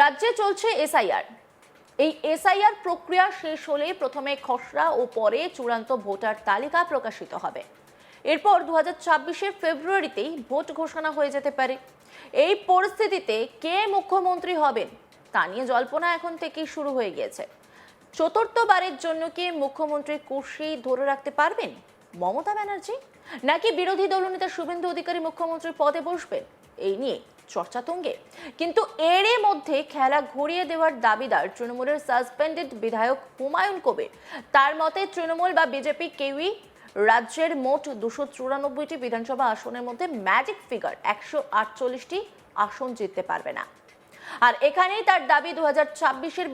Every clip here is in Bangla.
রাজ্যে চলছে এসআইআর। এই এসআইআর প্রক্রিয়া শেষ হলে প্রথমে খসড়া ও পরে চূড়ান্ত ভোটার তালিকা প্রকাশিত হবে। এরপর দু হাজার ফেব্রুয়ারিতেই ভোট ঘোষণা হয়ে যেতে পারে। এই পরিস্থিতিতে কে মুখ্যমন্ত্রী হবেন, তা নিয়ে জল্পনা এখন থেকেই শুরু হয়ে গিয়েছে। চতুর্থবারের জন্য কি মুখ্যমন্ত্রী কুর্সি ধরে রাখতে পারবেন? মমতা ব্যানার্জি? নাকি বিরোধী দলনেতা শুভেন্দু অধিকারী মুখ্যমন্ত্রীর পদে বসবেন? এই নিয়ে চর্চা তুঙ্গে কিন্তু এরই মধ্যে খেলা ঘুরিয়ে দেওয়ার দাবিদার তৃণমূলের সাসপেন্ডেড বিধায়ক হুমায়ুন কবির। তার মতে, তৃণমূল বা বিজেপি কেউই রাজ্যের মোট দুশো চুরানব্বইটি বিধানসভা আসনের মধ্যে ম্যাজিক ফিগার একশো আটচল্লিশটি আসন জিততে পারবে না। আর এখানেই তার দাবি দু হাজার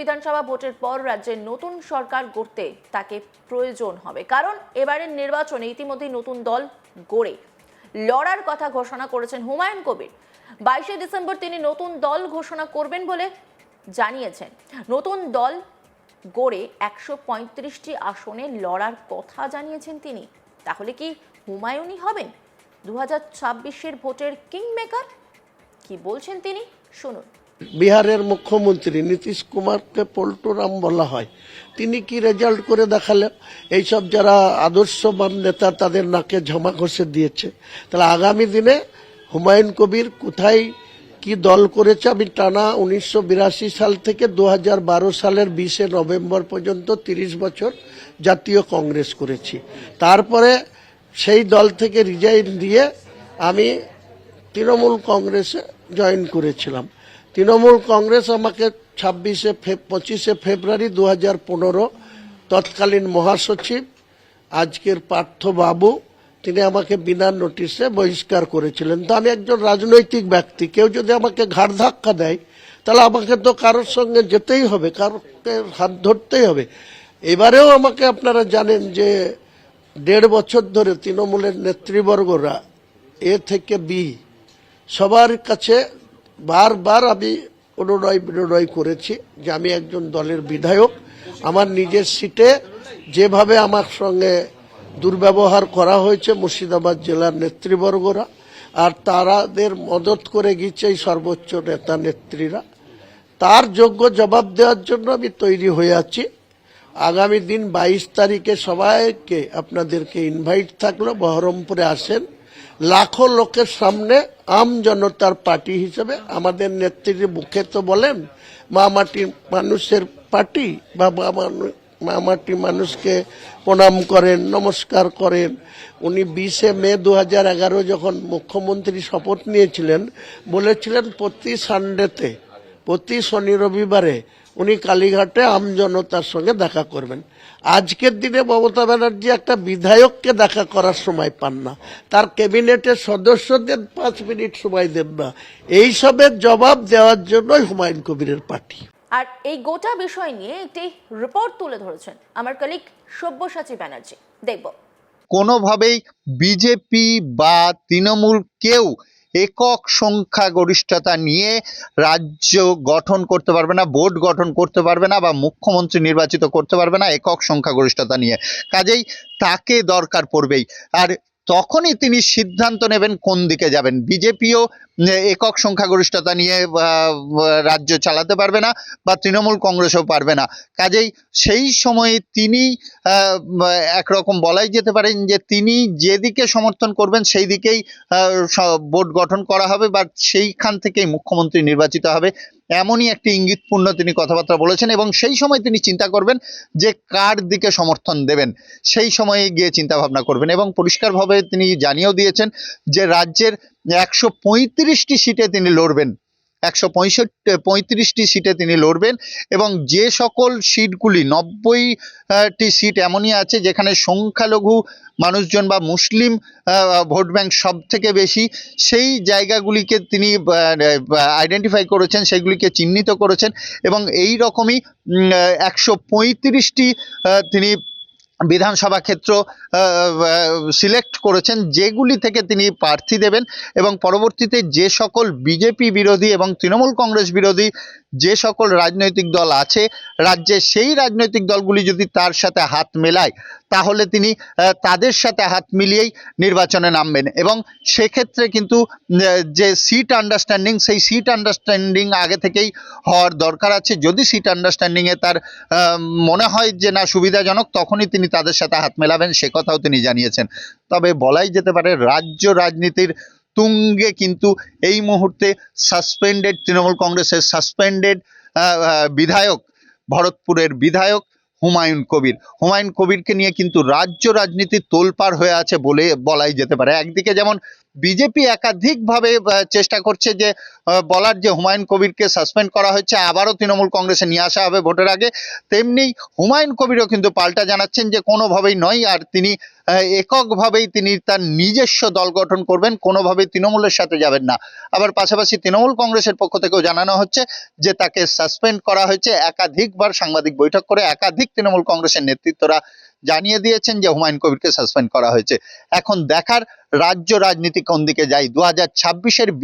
বিধানসভা ভোটের পর রাজ্যের নতুন সরকার গড়তে তাকে প্রয়োজন হবে। কারণ এবারের নির্বাচনে ইতিমধ্যেই নতুন দল গড়ে। লড়ার কথা ঘোষণা করেছেন হুমায়ুন কবির। বাইশে ডিসেম্বর তিনি নতুন দল ঘোষণা করবেন বলে জানিয়েছেন। নতুন দল গড়ে একশো পঁয়ত্রিশটি আসনে লড়ার কথা জানিয়েছেন তিনি। তাহলে কি হুমায়ুনই হবেন? দু হাজার ছাব্বিশের ভোটের কিং মেকার কি বলছেন তিনি? শুনুন। বিহারের মুখ্যমন্ত্রী নীতিশ কুমারকে পল্টুরাম বলা হয়। তিনি কি রেজাল্ট করে দেখালেন? এইসব যারা আদর্শবান নেতা তাদের নাকে ঝামা ঘষে দিয়েছে। তাহলে আগামী দিনে হুমায়ুন কবির কোথায় কি দল করেছে আমি টানা উনিশশো বিরাশি সাল থেকে দু হাজার বারো সালের বিশে নভেম্বর পর্যন্ত তিরিশ বছর জাতীয় কংগ্রেস করেছি। তারপরে সেই দল থেকে রিজাইন দিয়ে আমি তৃণমূল কংগ্রেসে জয়েন করেছিলাম। তৃণমূল কংগ্রেস আমাকে ছাব্বিশে ফে পঁচিশে ফেব্রুয়ারি দু হাজার পনেরো তৎকালীন মহাসচিব, আজকের পার্থ বাবু তিনি আমাকে বিনা নোটিশে বহিষ্কার করেছিলেন। তো আমি একজন রাজনৈতিক ব্যক্তি, কেউ যদি আমাকে ঘাড় ধাক্কা দেয়, তাহলে আমাকে তো কারোর সঙ্গে যেতেই হবে, কারোকে হাত ধরতেই হবে। এবারেও আমাকে আপনারা জানেন যে দেড় বছর ধরে তৃণমূলের নেতৃবর্গরা এ থেকে বি, সবার কাছে বারবার আমি অনুনয় বিনয় করেছি যে আমি একজন দলের বিধায়ক। আমার নিজের সিটে যেভাবে আমার সঙ্গে দুর্ব্যবহার করা হয়েছে মুর্শিদাবাদ জেলার নেতৃবর্গরা, আর তারাদের মদত করে গিয়েছে এই সর্বোচ্চ নেতা নেত্রীরা। তার যোগ্য জবাব দেওয়ার জন্য আমি তৈরি হয়ে আছি। আগামী দিন বাইশ তারিখে সবাইকে আপনাদেরকে ইনভাইট থাকল, বহরমপুরে আসেন। লাখো লোকের সামনে আম জনতার পার্টি হিসেবে আমাদের নেত্রীর মুখে তো বলেন, মা মাটি মানুষের পার্টি বা মা মানু- মা মাটি মানুষকে প্রণাম করেন, নমস্কার করেন। উনি বিশে মে দু হাজার এগারো যখন মুখ্যমন্ত্রী শপথ নিয়েছিলেন, বলেছিলেন প্রতি সানডেতে, প্রতি শনি রবিবারে উনি কালীঘাটে আমজনতার সঙ্গে দেখা করবেন। আজকের দিনে মমতা ব্যানার্জি একটা বিধায়ককে দেখা করার সময় পান না। তার ক্যাবিনেটের সদস্যদের পাঁচ মিনিট সময় দেন না। এইসবের জবাব দেওয়ার জন্যই হুমায়ুন কবিরের পার্টি। আর এই গোটা বিষয় নিয়ে একটি রিপোর্ট তুলে ধরেছেন আমার কলিগ সব্যসাচী ব্যানার্জি। দেখব। কোনোভাবেই বিজেপি বা তৃণমূল কেউ একক সংখ্যাগরিষ্ঠতা নিয়ে রাজ্য গঠন করতে পারবে না, বোর্ড গঠন করতে পারবে না বা মুখ্যমন্ত্রী নির্বাচিত করতে পারবে না একক সংখ্যাগরিষ্ঠতা নিয়ে। কাজেই তাকে দরকার পড়বেই। আর তখনই তিনি সিদ্ধান্ত নেবেন কোন দিকে যাবেন। বিজেপিও একক সংখ্যাগরিষ্ঠতা নিয়ে রাজ্য চালাতে পারবে না বা তৃণমূল কংগ্রেসও পারবে না। কাজেই সেই সময়ে তিনি একরকম বলাই যেতে পারেন যে তিনি যেদিকে সমর্থন করবেন সেই দিকেই বোর্ড গঠন করা হবে বা সেইখান থেকেই মুখ্যমন্ত্রী নির্বাচিত হবে। এমনই একটি ইঙ্গিতপূর্ণ তিনি কথাবার্তা বলেছেন এবং সেই সময় তিনি চিন্তা করবেন যে কার দিকে সমর্থন দেবেন। সেই সময়ে গিয়ে চিন্তা ভাবনা করবেন এবং পরিষ্কারভাবে তিনি জানিয়েও দিয়েছেন যে রাজ্যের একশো পঁয়ত্রিশটি সিটে তিনি লড়বেন। একশো পঁয়ষট্টি, পঁয়ত্রিশটি সিটে তিনি লড়বেন এবং যে সকল সিটগুলি, নব্বইটি সিট এমনই আছে যেখানে সংখ্যালঘু মানুষজন বা মুসলিম ভোট ব্যাংক সব থেকে বেশি, সেই জায়গাগুলিকে তিনি আইডেন্টিফাই করেছেন, সেগুলিকে চিহ্নিত করেছেন এবং এই রকমই একশো পঁয়ত্রিশটি তিনি বিধানসভা ক্ষেত্র সিলেক্ট করেছেন, যেগুলি থেকে তিনি প্রার্থী দেবেন এবং পরবর্তীতে যে সকল বিজেপি বিরোধী এবং তৃণমূল কংগ্রেস বিরোধী যে সকল রাজনৈতিক দল আছে, রাজ্যে সেই রাজনৈতিক দলগুলি যদি তার সাথে হাত মেলায় তাহলে তিনি তাদের সাথে হাত মিলিয়েই নির্বাচনে নামবেন। এবং সেক্ষেত্রে কিন্তু যে সিট আন্ডারস্ট্যান্ডিং সেই সিট আন্ডারস্ট্যান্ডিং আগে থেকেই হওয়ার দরকার আছে। যদি সিট আন্ডারস্ট্যান্ডিংয়ে তার মনে হয় যে না, সুবিধাজনক, তখনই তিনি তাদের সাথে হাত মেলাবেন, সে কথাও তিনি জানিয়েছেন। তবে বলাই যেতে পারে, রাজ্য রাজনীতির তুঙ্গে কিন্তু এই মুহূর্তে সাসপেন্ডেড তৃণমূল কংগ্রেসের সাসপেন্ডেড বিধায়ক, ভরতপুরের বিধায়ক হুমায়ুন কবির। হুমায়ুন কবিরকে নিয়ে কিন্তু রাজ্য রাজনীতি তোলপাড় হয়ে আছে বলে বলাই যেতে পারে। একদিকে যেমন বিজেপি একাধিকভাবে চেষ্টা করছে যে বলার যে হুমায়ুন কবিরকে সাসপেন্ড করা হয়েছে, আবারও তৃণমূল কংগ্রেসে নিয়ে আসা হবে ভোটের আগে। তেমনি হুমায়ুন কবিরও কিন্তু পাল্টা জানাচ্ছেন যে, কোনোভাবেই নয়, আর তিনি এককভাবেই তিনি তার নিজস্ব দল গঠন করবেন, কোনোভাবেই তৃণমূলের সাথে যাবেন না। আবার পাশাপাশি তৃণমূল কংগ্রেসের পক্ষ থেকেও জানানো হচ্ছে যে, তাকে সাসপেন্ড করা হয়েছে। একাধিকবার সাংবাদিক বৈঠক করে একাধিক তৃণমূল কংগ্রেসের নেতৃত্বরা জানিয়ে দিয়েছেন যে হুমায়ুন কবিরকে সাসপেন্ড করা হয়েছে। এখন দেখার রাজ্য রাজনীতি কোন দিকে যায়? দু হাজার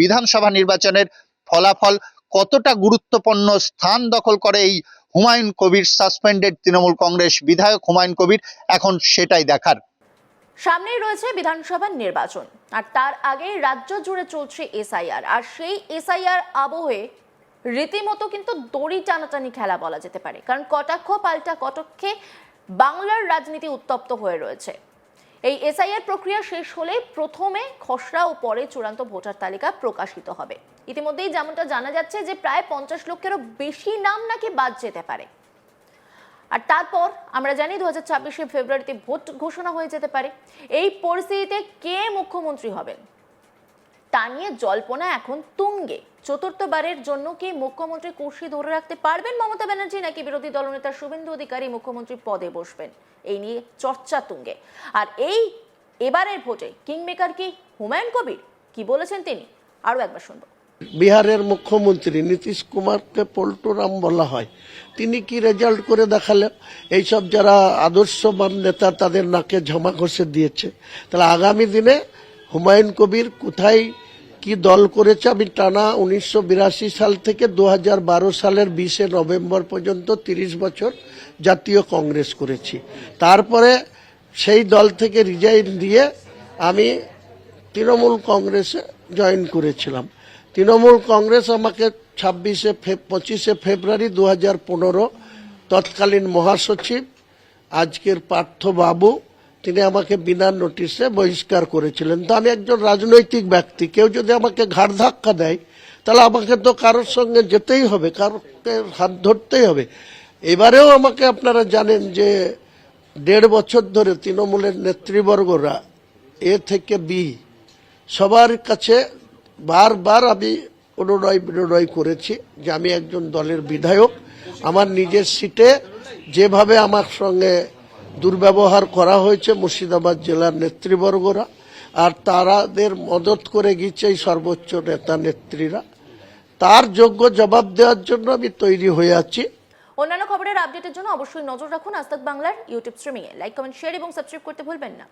বিধানসভা নির্বাচনের ফলাফল কতটা গুরুত্বপূর্ণ স্থান দখল করে এই হুমায়ুন কবির সাসপেন্ডেড তৃণমূল কংগ্রেস বিধায়ক হুমায়ুন কবির? এখন সেটাই দেখার। সামনেই রয়েছে বিধানসভার নির্বাচন, আর তার আগে রাজ্য জুড়ে চলছে এসআইআর, আর সেই এসআইআর আবহে রীতিমতো কিন্তু দড়ি টানাটানি খেলা বলা যেতে পারে। কারণ কটাক্ষ পাল্টা কটক্ষে বাংলার রাজনীতি উত্তপ্ত হয়ে রয়েছে। এই এসআইআর প্রক্রিয়া শেষ হলে প্রথমে খসড়া ও পরে চূড়ান্ত ভোটার তালিকা প্রকাশিত হবে। ইতিমধ্যেই যেমনটা জানা যাচ্ছে যে প্রায় পঞ্চাশ লক্ষেরও বেশি নাম নাকি বাদ যেতে পারে। আর তারপর আমরা জানি দু হাজার ফেব্রুয়ারিতে ভোট ঘোষণা হয়ে যেতে পারে। এই পরিস্থিতিতে কে মুখ্যমন্ত্রী হবেন? তা নিয়ে জল্পনা এখন তুঙ্গে। চতুর্থবারের জন্য কি মুখ্যমন্ত্রী কুর্সি ধরে রাখতে পারবেন মমতা ব্যানার্জি, নাকি বিরোধী দলনেতা শুভেন্দু অধিকারী মুখ্যমন্ত্রী পদে বসবেন? এই নিয়ে চর্চা তুঙ্গে। আর এই এবারের ভোটে কিংমেকার কি হুমায়ুন কবির? কি বলেছেন তিনি? আরও একবার শুনব। বিহারের মুখ্যমন্ত্রী নীতিশ কুমারকে পল্টুরাম বলা হয়। তিনি কি রেজাল্ট করে দেখালেন? এইসব যারা আদর্শবান নেতা, তাদের নাকে ঝামা ঘষে দিয়েছে। তাহলে আগামী দিনে হুমায়ুন কবির কোথায় কি দল করেছে আমি টানা উনিশশো বিরাশি সাল থেকে দু হাজার বারো সালের বিশে নভেম্বর পর্যন্ত তিরিশ বছর জাতীয় কংগ্রেস করেছি। তারপরে সেই দল থেকে রিজাইন দিয়ে আমি তৃণমূল কংগ্রেসে জয়েন করেছিলাম। তৃণমূল কংগ্রেস আমাকে ছাব্বিশে ফে, পঁচিশে ফেব্রুয়ারি দু হাজার পনেরো তৎকালীন মহাসচিব, আজকের পার্থ বাবু তিনি আমাকে বিনা নোটিশে বহিষ্কার করেছিলেন। তো আমি একজন রাজনৈতিক ব্যক্তি, কেউ যদি আমাকে ঘাড় ধাক্কা দেয়, তাহলে আমাকে তো কারোর সঙ্গে যেতেই হবে, কারোকে হাত ধরতেই হবে। এবারেও আমাকে আপনারা জানেন যে দেড় বছর ধরে তৃণমূলের নেতৃবর্গরা এ থেকে বি, সবার কাছে বারবার আমি অনুনয় বিনয় করেছি যে আমি একজন দলের বিধায়ক। আমার নিজের সিটে যেভাবে আমার সঙ্গে দুর্ব্যবহার করা হয়েছে মুর্শিদাবাদ জেলার নেতৃবর্গরা, আর তারাদের মদত করে গিয়েছে এই সর্বোচ্চ নেতা নেত্রীরা। তার যোগ্য জবাব দেওয়ার জন্য আমি তৈরি হয়ে আছি। অন্যান্য খবরের আপডেটের জন্য অবশ্যই নজর রাখুন আজ বাংলার ইউটিউব স্ট্রিমিংয়ে। লাইক, কমেন্ট, শেয়ার এবং সাবস্ক্রাইব করতে ভুলবেন না।